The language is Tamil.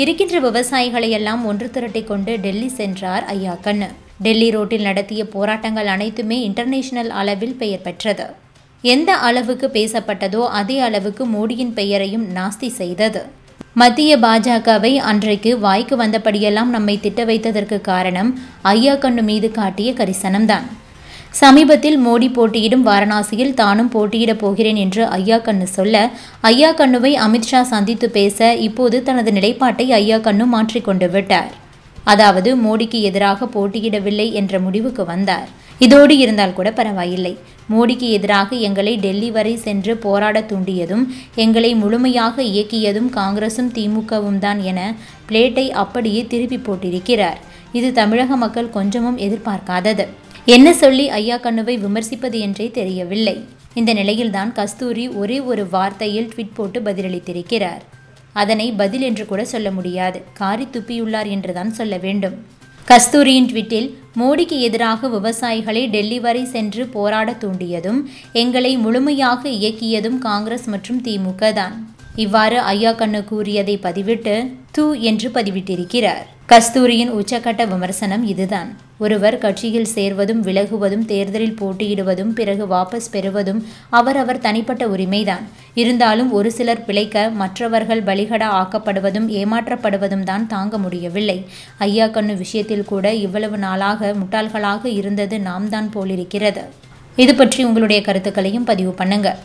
இருக்கின்ற விவசாயிகளை எல்லாம் ஒன்று திரட்டி கொண்டு டெல்லி சென்றார் ஐயா கண்ணு. டெல்லி ரோட்டில் நடத்திய போராட்டங்கள் அனைத்துமே இன்டர்நேஷனல் அளவில் பெயர் பெற்றது. எந்த அளவுக்கு பேசப்பட்டதோ அதே அளவுக்கு மோடியின் பெயரையும் நாஸ்தி செய்தது. மத்திய பாஜகவை அன்றைக்கு வாய்க்கு வந்தபடியெல்லாம் நம்மை திட்ட வைத்ததற்கு காரணம் ஐயா கண்ணு மீது காட்டிய கரிசனம்தான். சமீபத்தில் மோடி போட்டியிடும் வாரணாசியில் தானும் போட்டியிடப் போகிறேன் என்று ஐயா கண்ணு சொல்ல ஐயா கண்ணுவை அமித்ஷா சந்தித்து பேச இப்போது தனது நிலைப்பாட்டை ஐயா கண்ணு மாற்றிக்கொண்டு விட்டார். அதாவது மோடிக்கு எதிராக போட்டியிடவில்லை என்ற முடிவுக்கு வந்தார். இதோடு இருந்தால் கூட பரவாயில்லை. மோடிக்கு எதிராக எங்களை டெல்லி வரை சென்று போராட தூண்டியதும் எங்களை முழுமையாக இயக்கியதும் காங்கிரசும் திமுகவும் தான் என பிளேட்டை அப்படியே திருப்பி போட்டிருக்கிறார். இது தமிழக மக்கள் கொஞ்சமும் எதிர்பார்க்காதது. என்ன சொல்லி ஐயா கண்ணுவை விமர்சிப்பது என்றே தெரியவில்லை. இந்த நிலையில்தான் கஸ்தூரி ஒரே ஒரு வார்த்தையில் ட்விட் போட்டு பதிலளித்திருக்கிறார். அதனை பதில் என்று கூட சொல்ல முடியாது. காரி துப்பியுள்ளார் என்றுதான் சொல்ல வேண்டும். கஸ்தூரியின் ட்விட்டில் மோடிக்கு எதிராக விவசாயிகளை டெல்லி வரை சென்று போராட தூண்டியதும் எங்களை முழுமையாக இயக்கியதும் காங்கிரஸ் மற்றும் திமுக தான். இவ்வாறு ஐயா கண்ணு கூறியதை பதிவிட்டு தூ என்று பதிவிட்டிருக்கிறார். கஸ்தூரியின் உச்சக்கட்ட விமர்சனம் இதுதான். ஒருவர் கட்சியில் சேர்வதும் விலகுவதும் தேர்தலில் போட்டியிடுவதும் பிறகு வாபஸ் பெறுவதும் அவரவர் தனிப்பட்ட உரிமைதான். இருந்தாலும் ஒரு சிலர் பிழைக்க மற்றவர்கள் பலிகடா ஆக்கப்படுவதும் ஏமாற்றப்படுவதும் தான் தாங்க முடியவில்லை. ஐயா கண்ணு விஷயத்தில் கூட இவ்வளவு நாளாக முட்டாள்களாக இருந்தது நாம் தான் போலிருக்கிறது. இது பற்றி உங்களுடைய கருத்துக்களையும் பதிவு பண்ணுங்க.